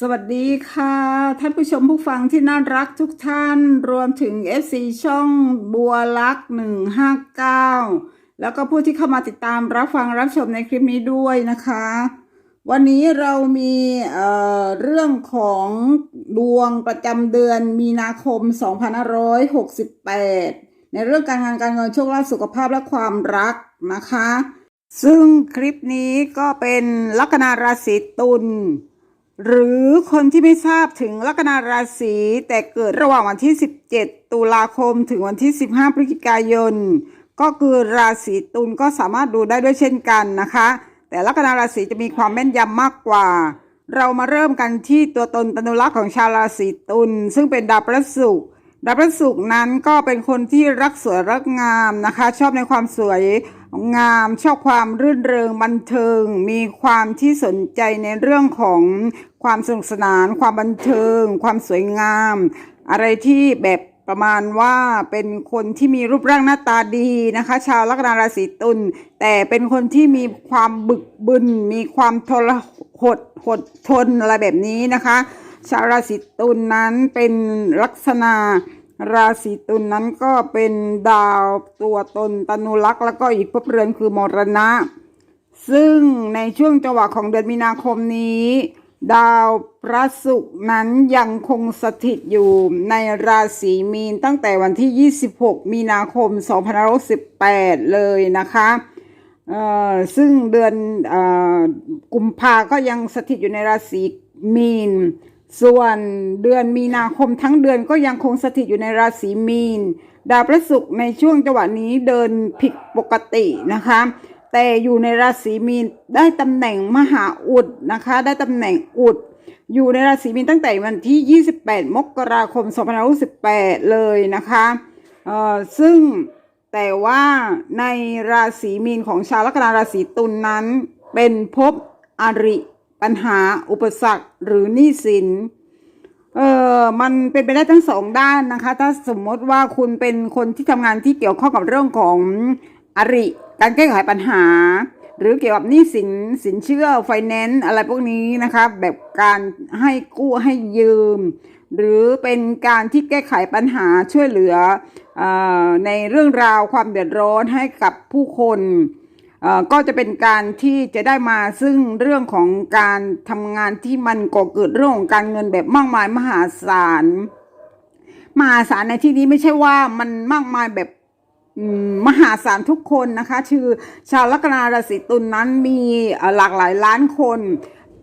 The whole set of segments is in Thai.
สวัสดีค่ะ ท่านผู้ชมผู้ฟังที่น่ารักทุกท่านรวมถึง FC ช่องบัวลัก159แล้วก็ผู้ที่เข้ามาติดตามรับฟังรับชมในคลิปนี้ด้วยนะคะ วันนี้เรามีเเรื่องของดวงประจำเดือนมีนาคม 2568 ในเรื่องการงานการเงินโชคลาภสุขภาพและความรักนะคะ ซึ่งคลิปนี้ก็เป็นลัคนาราศีตุลหรือคนที่ไม่ทราบถึงลัคนาราศีแต่เกิดระหว่างวันที่ 17 ตุลาคมถึงวันที่ 15 พฤศจิกายน ก็คือราศีตุลก็สามารถดูได้ด้วยเช่นกันนะคะ แต่ลัคนาราศีจะมีความแม่นยำมากกว่า เรามาเริ่มกันที่ตัวตนตนุลักษณ์ของชาวราศีตุลซึ่งเป็นดาวพฤหัสศุกร์ดาวพฤหัสศุกร์นั้นก็เป็นคนที่รักสวยรักงามนะคะ ชอบในความสวย งามชอบความรื่นเริงบันเทิง มีความที่สนใจในเรื่องของความสนุกสนาน ความบันเทิง ความสวยงาม อะไรที่แบบประมาณว่าเป็นคนที่มีรูปร่างหน้าตาดีนะคะ ชาวลัคนาราศีตุลแต่เป็นคนที่มีความบึกบึน มีความทรหดหดทนอะไรแบบนี้นะคะ ชาวราศีตุลนั้นเป็นลักษณะ ราศีตุลนั้นก็เป็นดาวตัวตนตนุลักษ์แล้วก็อีกภพเรือนคือมรณะ ซึ่งในช่วงจังหวะของเดือนมีนาคมนี้ ดาวพระศุกร์นั้นยังคงสถิตอยู่ในราศีมีนตั้งแต่วันที่ 26 มีนาคม 2518 เลยนะคะซึ่งเดือนอกุมภาก็ยังสถิตอยู่ในราศีมีน ส่วนเดือนมีนาคมทั้งเดือนก็ยังคงสถิตอยู่ในราศีมีน ดาวพระศุกร์ในช่วงจังหวะนี้เดินผิดปกตินะคะ แต่อยู่ในราศีมีนได้ตำแหน่งมหาอุดนะคะ ได้ตำแหน่งอุด อยู่ในราศีมีนตั้งแต่วันที่ 28 มกราคม 2568 เลยนะคะเอ่อซึ่งแต่ว่าในราศีมีนของชาวลัคนาราศีตุลนนั้นเป็นภพอริ ปัญหาอุปสรรคหรือหนี้สินเออมันเป็นไปได้ทั้งสองด้านนะคะ ถ้าสมมติว่าคุณเป็นคนที่ทำงานที่เกี่ยวข้องกับเรื่องของอริ การแก้ไขปัญหา หรือเกี่ยวกับหนี้สินสินเชื่อไฟแนนซ์อะไรพวกนี้นะคะ แบบการให้กู้ให้ยืม หรือเป็นการที่แก้ไขปัญหาช่วยเหลืออในเรื่องราวความเดือดร้อนให้กับผู้คน ก็จะเป็นการที่จะได้มาซึ่งเรื่องของการทำงานที่มันก่อเกิดเรื่องของการเงินแบบมากมายมหาศาลมหาศาลในที่นี้ไม่ใช่ว่ามันมากมายแบบมหาศาลทุกคนนะคะคือชาวลัคนาราศีตุลนนั้นมีหลากหลายล้านคน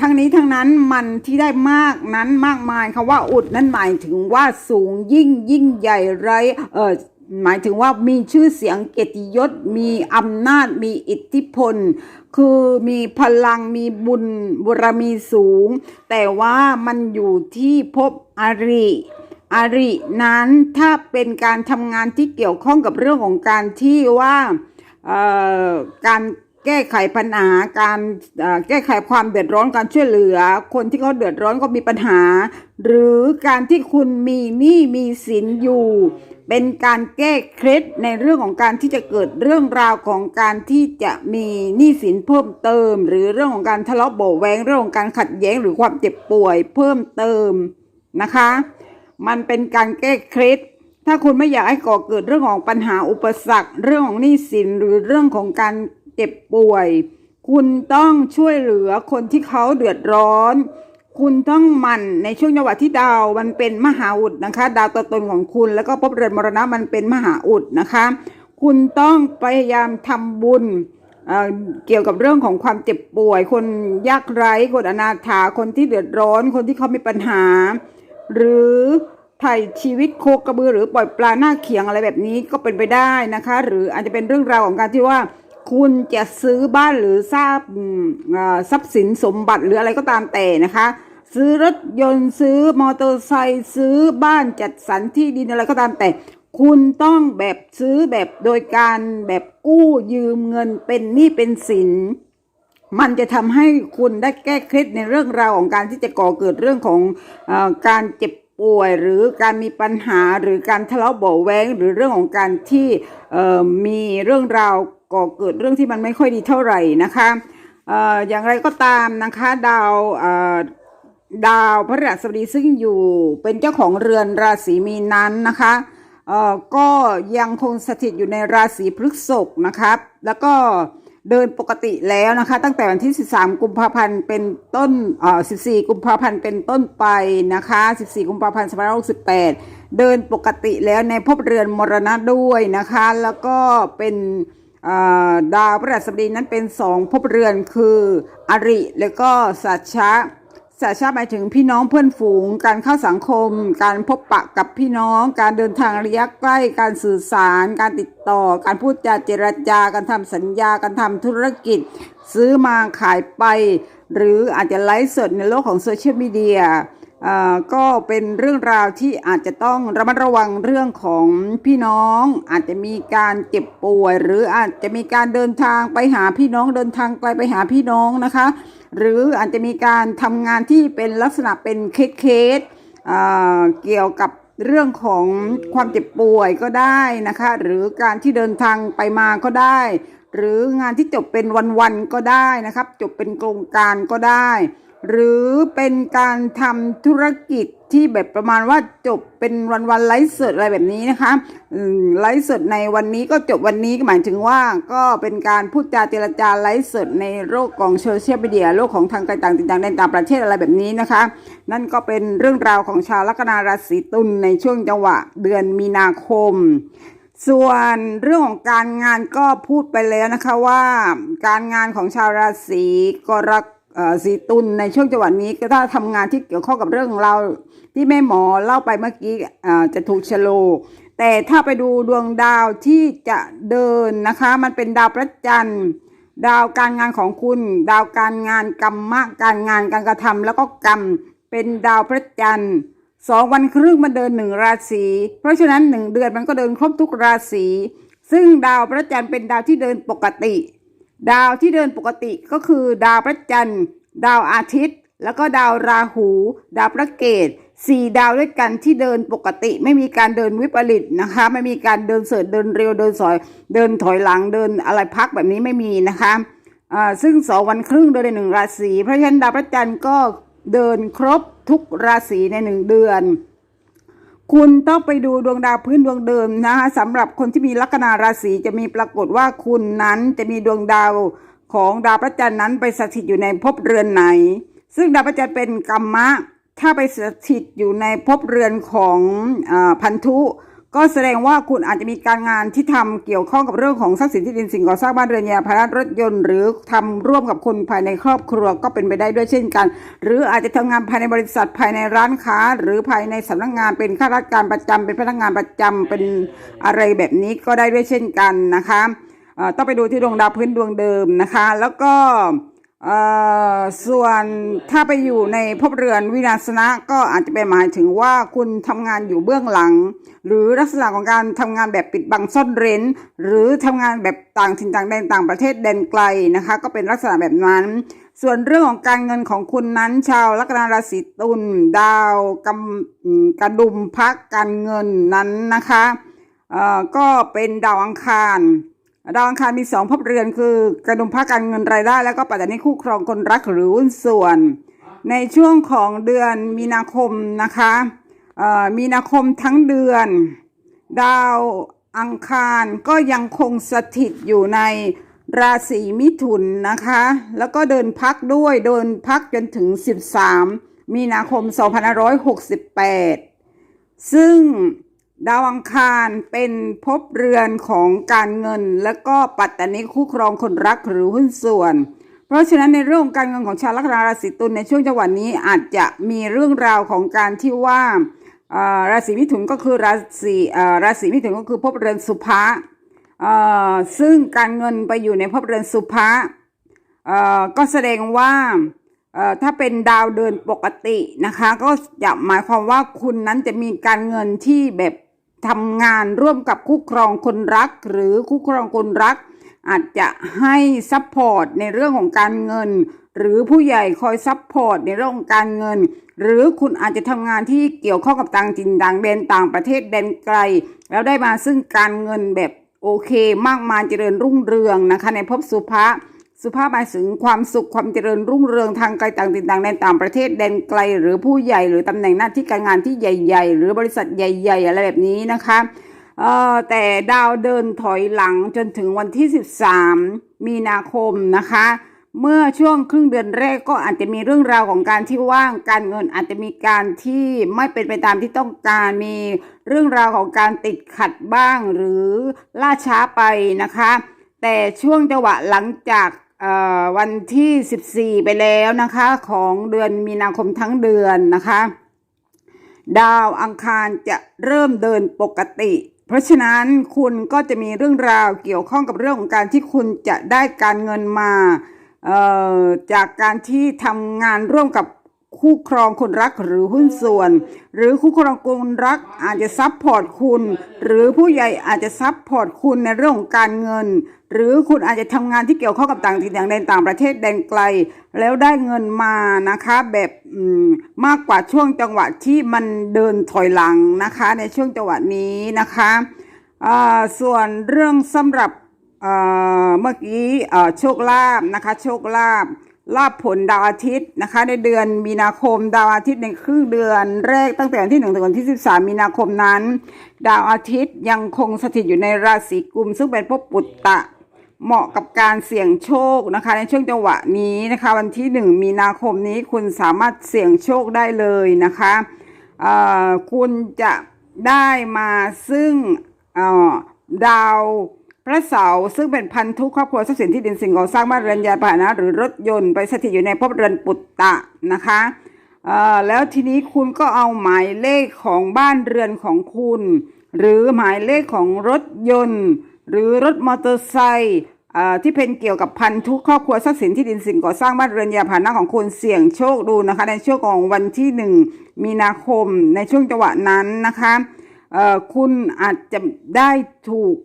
ทั้งนี้ทั้งนั้นมันที่ได้มากนั้นมากมายคำว่าอุดนั้นหมายถึงว่าสูงยิ่งยิ่งใหญ่ไรเออ หมายถึงว่ามีชื่อเสียงเกียรติยศ มีอำนาจ มีอิทธิพล คือมีพลัง มีบุญบุรมีสูง แต่ว่ามันอยู่ที่ภพอริอรินั้นถ้าเป็นการทำงานที่เกี่ยวข้องกับเรื่องของการที่ว่าการ แก้ไขปัญหาการแก้ไขความเดือดร้อนการช่วยเหลือ คนที่เขาเดือดร้อนก็มีปัญหา หรือการที่คุณมีหนี้มีสินอยู่ เป็นการแก้เคล็ดในเรื่องของการที่จะเกิดเรื่องราวของการที่จะมีหนี้สินเพิ่มเติม หรือเรื่องของการทะเลาะเบาแวงเรื่องของการขัดแย้งหรือความเจ็บป่วยเพิ่มเติมนะคะ มันเป็นการแก้เคล็ดถ้าคุณไม่อยากให้ก่อเกิดเรื่องของปัญหาอุปสรรค เรื่องของหนี้สินหรือเรื่องของการ จ็บป่วย คุณต้องช่วยเหลือคนที่เขาเดือดร้อน คุณต้องมันในช่วงจังหวะที่ดาวมันเป็นมหาอุดนะคะ ดาวตัวตนของคุณแล้วก็ภพเรือนมรณะมันเป็นมหาอุดนะคะ คุณต้องพยายามทำบุญเเกี่ยวกับเรื่องของความเจ็บป่วย คนยากไร้คนอนาถาคนที่เดือดร้อน คนที่เขามีปัญหา หรือไถ่ชีวิตโคกระบือหรือปล่อยปลาหน้าเขียงอะไรแบบนี้ก็เป็นไปได้นะคะ หรืออาจจะเป็นเรื่องราวของการที่ว่า คุณจะซื้อบ้านหรือทราบอ่าทรัพย์สินสมบัติหรืออะไรก็ตามแต่นะคะ ซื้อรถยนต์ซื้อมอเตอร์ไซค์ซื้อบ้านจัดสรรที่ดินอะไรก็ตามแต่ คุณต้องแบบซื้อแบบโดยการแบบกู้ยืมเงินเป็นหนี้เป็นสิน มันจะทำให้คุณได้แก้เคล็ดในเรื่องราวของการที่จะก่อเกิดเรื่องของอการเจ็บป่วยหรือการมีปัญหาหรือการทะเลาะเบาแวงหรือเรื่องของการที่เอ่อมีเรื่องราว ก่อเกิดเรื่องที่มันไม่ค่อยดีเท่าไหร่นะคะเอ่ออย่างไรก็ตามนะคะดาวเอ่อดาวพฤหัสบดีซึ่งอยู่เป็นเจ้าของเรือนราศีมีนนั้นนะคะเอ่อก็ยังคงสถิตอยู่ในราศีพฤษภนะครับ แล้วก็เดินปกติแล้วนะคะ ตั้งแต่วันที่ 13 กุมภาพันธ์เป็นต้นเอ่อ14 กุมภาพันธ์เป็นต้นไปนะคะ 14 กุมภาพันธ์2568 เดินปกติแล้วในภพเรือนมรณะด้วยนะคะ แล้วก็เป็น ดาวพฤหัสบดีนั้นเป็นสองภพเรือนคืออริ แล้วก็สัชชะสัชชาหมายถึงพี่น้องเพื่อนฝูง การเข้าสังคม การพบปะกับพี่น้อง การเดินทางระยะใกล้ การสื่อสาร การติดต่อ การพูดจาเจรจาการทำสัญญา การทำธุรกิจ ซื้อมาขายไป หรืออาจจะไลฟ์สดในโลกของโซเชียลมีเดีย ก็เป็นเรื่องราวที่อาจจะต้องระมัดระวังเรื่องของพี่น้อง อาจจะมีการเจ็บป่วย หรืออาจจะมีการเดินทางไปหาพี่น้องเดินทางไกลไปหาพี่น้องนะคะ หรืออาจจะมีการทำงานที่เป็นลักษณะเป็นเคสเคสเกี่ยวกับเรื่องของความเจ็บป่วยก็ได้นะคะ หรือการที่เดินทางไปมาก็ได้ หรืองานที่จบเป็นวันๆก็ได้นะครับ จบเป็นโครงการก็ได้ หรือเป็นการทำธุรกิจที่แบบประมาณว่าจบเป็นวันๆไลฟ์สดอะไรแบบนี้นะคะไลฟ์สดในวันนี้ก็จบวันนี้ก็หมายถึงว่าก็เป็นการพูดจาเจรจาไลฟ์สดในโลกของโซเชียลมีเดียโลกของทางต่างต่างแดนต่างประเทศอะไรแบบนี้นะคะ นั่นก็เป็นเรื่องราวของชาวลัคนาราศีตุลในช่วงจังหวะเดือนมีนาคมส่วนเรื่องของการงานก็พูดไปแล้วนะคะว่า การงานของชาวราศีกรก สีตุลในช่วงจังหวะนี้ก็ถ้าทำงานที่เกี่ยวข้องกับเรื่องเราที่แม่หมอเล่าไปเมื่อกี้จะถูกชะโลแต่ถ้าไปดูดวงดาวที่จะเดินนะคะ มันเป็นดาวพระจันทร์ดาวการงานของคุณ ดาวการงานกรรมะการงานการกระทำแล้วก็กรรมเป็นดาวพระจันทร์สองวันครึ่งมันเดินหนึ่งราศีเพราะฉะนั้นหนึ่งเดือนมันก็เดินครบทุกราศีซึ่งดาวพระจันทร์เป็นดาวที่เดินปกติ ดาวที่เดินปกติก็คือดาวพระจันทร์ ดาวอาทิตย์ แล้วก็ดาวราหู ดาวพระเกตสี่ดาวด้วยกันที่เดินปกติ ไม่มีการเดินวิปริตนะคะ ไม่มีการเดินเสริฐเดินเร็วเดินสอย เดินถอยหลังเดินอะไรพักแบบนี้ไม่มีนะคะซึ่งสองวันครึ่งเดินในหนึ่งราศีเพราะฉะนั้นดาวพระจันทร์ก็เดินครบทุกราศีในหนึ่งเดือน คุณต้องไปดูดวงดาวพื้นดวงเดิมนะคะสำหรับคนที่มีลัคนาราศีจะมีปรากฏว่าคุณนั้นจะมีดวงดาวของดาวพระจันทร์นั้นไปสถิตอยู่ในภพเรือนไหน ซึ่งดาวพระจันทร์เป็นกรรมะ ถ้าไปสถิตอยู่ในภพเรือนของอพันธุ ก็แสดงว่าคุณอาจจะมีการงานที่ทำเกี่ยวข้องกับเรื่องของทรัพย์สินที่ดินสิ่งก่อสร้างบ้านเรือนยาพาหนะรถยนต์ หรือทำร่วมกับคนภายในครอบครัวก็เป็นไปได้ด้วยเช่นกัน หรืออาจจะทำงานภายในบริษัทภายในร้านค้า หรือภายในสำนักงานเป็นข้าราชการประจำเป็นพนักงานประจำเป็นอะไรแบบนี้ก็ได้ด้วยเช่นกันนะคะต้องไปดูที่ดวงดาวพื้นดวงเดิมนะคะ แล้วก็ ส่วนถ้าไปอยู่ในภพเรือนวินาศนะก็อาจจะเป็นหมายถึงว่าคุณทำงานอยู่เบื้องหลัง หรือลักษณะของการทำงานแบบปิดบังซ่อนเร้น หรือทำงานแบบต่างถิ่นต่างแดนต่างประเทศแดนไกลนะคะ ก็เป็นลักษณะแบบนั้น ส่วนเรื่องของการเงินของคุณนั้นชาวลัคนาราศีตุลดาวกำกระดุมพักการเงินนั้นนะคะเออก็เป็นดาวอังคาร ดาวอังคารมีสองภพเรือนคือกระดุมพระการเงินรายได้ แล้วก็ปัจจัยนี้คู่ครองคนรักหรือหุ้นส่วน ในช่วงของเดือนมีนาคมนะคะเอ่อมีนาคมทั้งเดือน ดาวอังคารก็ยังคงสถิตอยู่ในราศีมิถุนนะคะ แล้วก็เดินพักด้วยเดินพักจนถึง 13 มีนาคม 2568 ซึ่ง ดาวอังคารเป็นภพเรือนของการเงิน และก็ปัตตานิคู่ครองคนรักหรือหุ้นส่วน เพราะฉะนั้นในเรื่องของการเงินของชาวลัคนาราศีตุลในช่วงจังหวะนี้อาจจะมีเรื่องราวของการที่ว่าราศีมิถุนก็คือราศีราศีมิถุนก็คือภพเรือนสุภาซึ่งการเงินไปอยู่ในภพเรือนสุภะเอ่อก็แสดงว่าถ้าเป็นดาวเดินปกตินะคะ ก็จะหมายความว่าคุณนั้นจะมีการเงินที่แบบ ทำงานร่วมกับคู่ครองคนรัก หรือคู่ครองคนรัก อาจจะให้ซัพพอร์ตในเรื่องของการเงิน หรือผู้ใหญ่คอยซัพพอร์ตในเรื่องของการเงิน หรือคุณอาจจะทำงานที่เกี่ยวข้องกับต่างจินต่างแดนต่างประเทศแดนไกล แล้วได้มาซึ่งการเงินแบบโอเค มากมายเจริญรุ่งเรืองนะคะ ในภพสุภะ สุภาพหมายถึงความสุขความเจริญรุ่งเรืองทางไกลต่างถิ่นต่างแดนต่างประเทศแดนไกล หรือผู้ใหญ่หรือตำแหน่งหน้าที่การงานที่ใหญ่ ๆ หรือบริษัทใหญ่ ๆ อะไรแบบนี้นะคะเอ่อแต่ดาวเดินถอยหลังจนถึงวันที่ 13 มีนาคมนะคะ เมื่อช่วงครึ่งเดือนแรกก็อาจจะมีเรื่องราวของการที่ว่างการเงินอาจจะมีการที่ไม่เป็นไปตามที่ต้องการมีเรื่องราวของการติดขัดบ้างหรือล่าช้าไปนะคะ แต่ช่วงจังหวะหลังจาก วันที่ 14 ไปแล้วนะคะ ของเดือนมีนาคมทั้งเดือนนะคะ ดาวอังคารจะเริ่มเดินปกติ เพราะฉะนั้นคุณก็จะมีเรื่องราวเกี่ยวข้องกับเรื่องของการที่คุณจะได้การเงินมาจากการที่ทำงานร่วมกับ คู่ครองคนรักหรือหุ้นส่วน หรือคู่ครองคนรักอาจจะซับพอร์ตคุณ หรือผู้ใหญ่อาจจะซับพอร์ตคุณในเรื่องของการเงิน หรือคุณอาจจะทำงานที่เกี่ยวข้องกับต่างถิ่นต่างแดนต่างประเทศแดนไกล แล้วได้เงินมานะคะแบบมมากกว่าช่วงจังหวะที่มันเดินถอยหลังนะคะ ในช่วงจังหวะนี้นะคะส่วนเรื่องสำหรับเมื่อกี้โชคลาภนะคะ โชคลาภ ลาภผลดาวอาทิตย์นะคะ ในเดือนมีนาคมดาวอาทิตย์ในครึ่งเดือนแรกตั้งแต่วันที่1ถึงวันที่ 13 มีนาคมนั้น ดาวอาทิตย์ยังคงสถิตอยู่ในราศีกุม ซึ่งเป็นภพปุตตะเหมาะกับการเสี่ยงโชคนะคะ ในช่วงจังหวะนี้นะคะ วันที่ 1 มีนาคมนี้คุณสามารถเสี่ยงโชคได้เลยนะคะคุณจะได้มาซึ่งดาว พระเสาซึ่งเป็นพันธุครอบครัวทรัพย์สินที่ดินสิ่งก่อสร้างบ้านเรือนยานพาหนะหรือรถยนต์ไปสถิตอยู่ในภพเรือนปุตตะนะคะแล้วทีนี้คุณก็เอาหมายเลขของบ้านเรือนของคุณ หรือหมายเลขของรถยนต์ หรือรถมอเตอร์ไซค์ที่เป็นเกี่ยวกับพันธุครอบครัวทรัพย์สินที่ดินสิ่งก่อสร้างบ้านเรือนยานพาหนะของคุณเสี่ยงโชคดูนะคะ ในช่วงของวันที่หนึ่งมีนาคมในช่วงจังหวะนั้นนะคะคุณอาจจะได้ถูก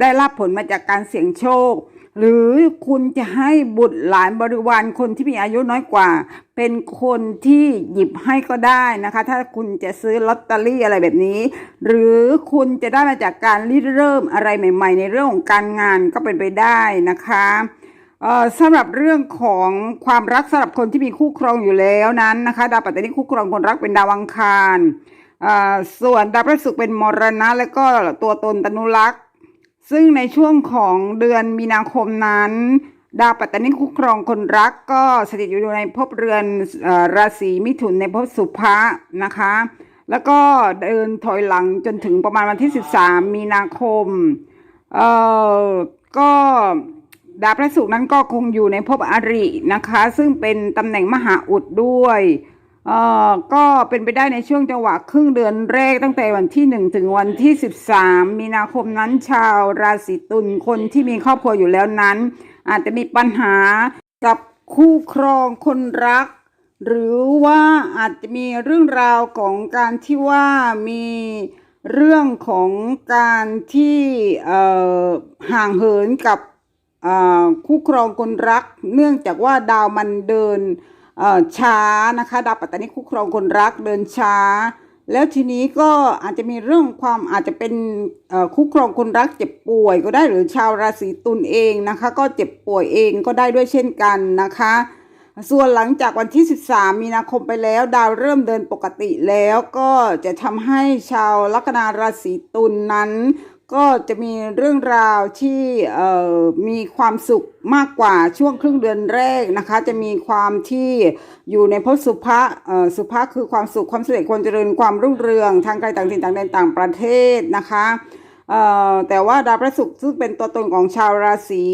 ได้รับผลมาจากการเสี่ยงโชค หรือคุณจะให้บุตรหลานบริวารคนที่มีอายุน้อยกว่า เป็นคนที่หยิบให้ก็ได้นะคะ ถ้าคุณจะซื้อลอตเตอรี่อะไรแบบนี้ หรือคุณจะได้มาจากการริเริ่มอะไรใหม่ ๆ ในเรื่องของการงานก็เป็นไปได้นะคะสำหรับเรื่องของความรักสำหรับคนที่มีคู่ครองอยู่แล้วนั้นนะคะ ดาวปัตตานีคู่ครองคนรักเป็นดาวอังคารส่วนดาวพฤหัสเป็นมรณะ และก็ตัวตนตนุรักษ ซึ่งในช่วงของเดือนมีนาคมนั้น ดาวปัตตานีคู่ครองคนรักก็สถิตอยู่ในภพเรือนอราศีมิถุนในภพสุภะนะคะ แล้วก็เดินถอยหลังจนถึงประมาณวันที่ 13 มีนาคมเอ่อก็ดาวพระศุกร์นั้นก็คงอยู่ในภพอรินะคะ ซึ่งเป็นตำแหน่งมหาอุดด้วย เอ่อก็เป็นไปได้ในช่วงจังหวะครึ่งเดือนแรกตั้งแต่วันที่ 1 ถึงวันที่ 13 มีนาคมนั้นชาวราศีตุลคนที่มีครอบครัวอยู่แล้วนั้น อาจจะมีปัญหากับคู่ครองคนรัก หรือว่าอาจจะมีเรื่องราวของการที่ว่ามีเรื่องของการที่ห่างเหินกับคู่ครองคนรัก เนื่องจากว่าดาวมันเดิน ช้านะคะดาวปัตตานีคู่ครองคนรักเดินช้า แล้วทีนี้ก็อาจจะมีเรื่องความอาจจะเป็นคู่ครองคนรักเจ็บป่วยก็ได้หรือชาวราศีตุลเองนะคะ ก็เจ็บป่วยเองก็ได้ด้วยเช่นกันนะคะ ส่วนหลังจากวันที่ 13 มีนาคมไปแล้ว ดาวเริ่มเดินปกติแล้วก็จะทำให้ชาวลัคนาราศีตุลนนั้น ก็จะมีเรื่องราวที่เอ่อมีความสุขมากกว่าช่วงครึ่งเดือนแรกนะคะ จะมีความที่อยู่ในภพสุภะสุภะคือความสุขความสำเร็จความเจริญความรุ่งเรือง ทางไกลต่างถิ่นต่างแดนต่างประเทศนะคะแต่ว่าดาวพระศุกร์ซึ่งเป็นตัวตนของชาวราศี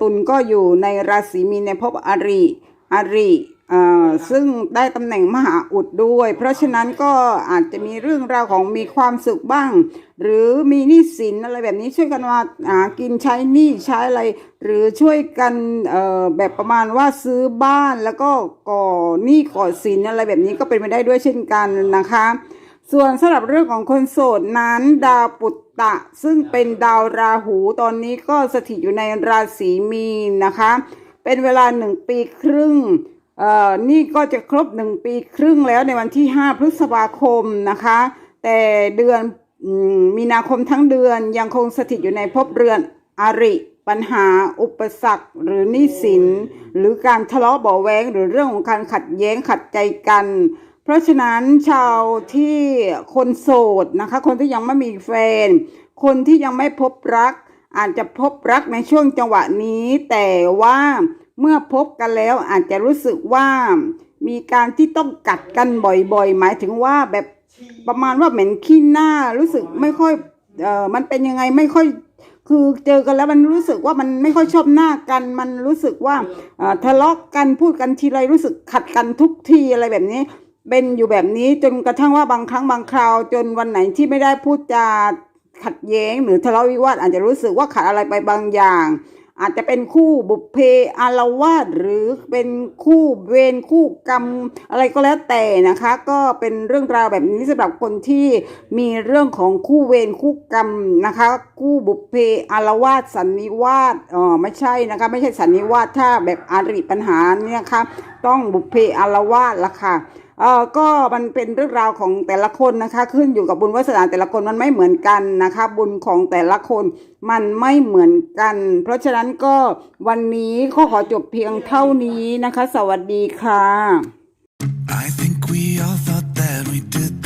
ตุลก็อยู่ในราศีมีนในภพอริอริ ซึ่งได้ตำแหน่งมหาอุดด้วย เพราะฉะนั้นก็อาจจะมีเรื่องราวของมีความสุขบ้าง หรือมีหนี้สินอะไรแบบนี้ช่วยกันมาหากินใช้หนี้ใช้อะไร หรือช่วยกันแบบประมาณว่าซื้อบ้านแล้วก็ก่อหนี้ก่อสินอะไรแบบนี้ก็เป็นไปได้ด้วยเช่นกันนะคะ ส่วนสำหรับเรื่องของคนโสดนั้นดาวปุตตะ ซึ่งเป็นดาวราหูตอนนี้ก็สถิตอยู่ในราศีมีนนะคะ เป็นเวลาหนึ่งปีครึ่ง นี่ก็จะครบหนึ่งปีครึ่งแล้วในวันที่ 5 พฤษภาคมนะคะ แต่เดือนมีนาคมทั้งเดือนยังคงสถิตอยู่ในภพเรือนอริปัญหา อุปสรรค หรือหนี้สิน หรือการทะเลาะเบาแวงหรือเรื่องของการขัดแย้งขัดใจกัน เพราะฉะนั้นชาวที่คนโสดนะคะ คนที่ยังไม่มีแฟน คนที่ยังไม่พบรัก อาจจะพบรักในช่วงจังหวะนี้ แต่ว่า เมื่อพบกันแล้วอาจจะรู้สึกว่ามีการที่ต้องกัดกันบ่อยๆ หมายถึงว่าแบบประมาณว่าเหม็นขี้หน้ารู้สึกไม่ค่อยเอ่อมันเป็นยังไงไม่ค่อยคือเจอกันแล้วมันรู้สึกว่ามันไม่ค่อยชอบหน้ากันมันรู้สึกว่าเอ่อทะเลาะกันพูดกันทีไรรู้สึกขัดกันทุกทีอะไรแบบนี้ เป็นอยู่แบบนี้จนกระทั่งว่าบางครั้งบางคราว จนวันไหนที่ไม่ได้พูดจาขัดแย้งหรือทะเลาะวิวาทอาจจะรู้สึกว่าขาดอะไรไปบางอย่าง อาจจะเป็นคู่บุพเพอารวาสหรือเป็นคู่เวรคู่กรรมอะไรก็แล้วแต่นะคะ ก็เป็นเรื่องราวแบบนี้สำหรับคนที่มีเรื่องของคู่เวรคู่กรรมนะคะ คู่บุพเพอารวาสสันนิวาสอ๋อไม่ใช่นะคะ ไม่ใช่สันนิวาสถ้าแบบอาริปัญหาเนี่ยนะคะต้องบุพเพอารวาสละค่ะ เออก็มันเป็นเรื่องราวของแต่ละคนนะคะ ขึ้นอยู่กับบุญวาสนาแต่ละคนมันไม่เหมือนกันนะคะ บุญของแต่ละคนมันไม่เหมือนกัน เพราะฉะนั้นก็วันนี้ก็ขอจบเพียงเท่านี้นะคะ สวัสดีค่ะ I think we all thought that we did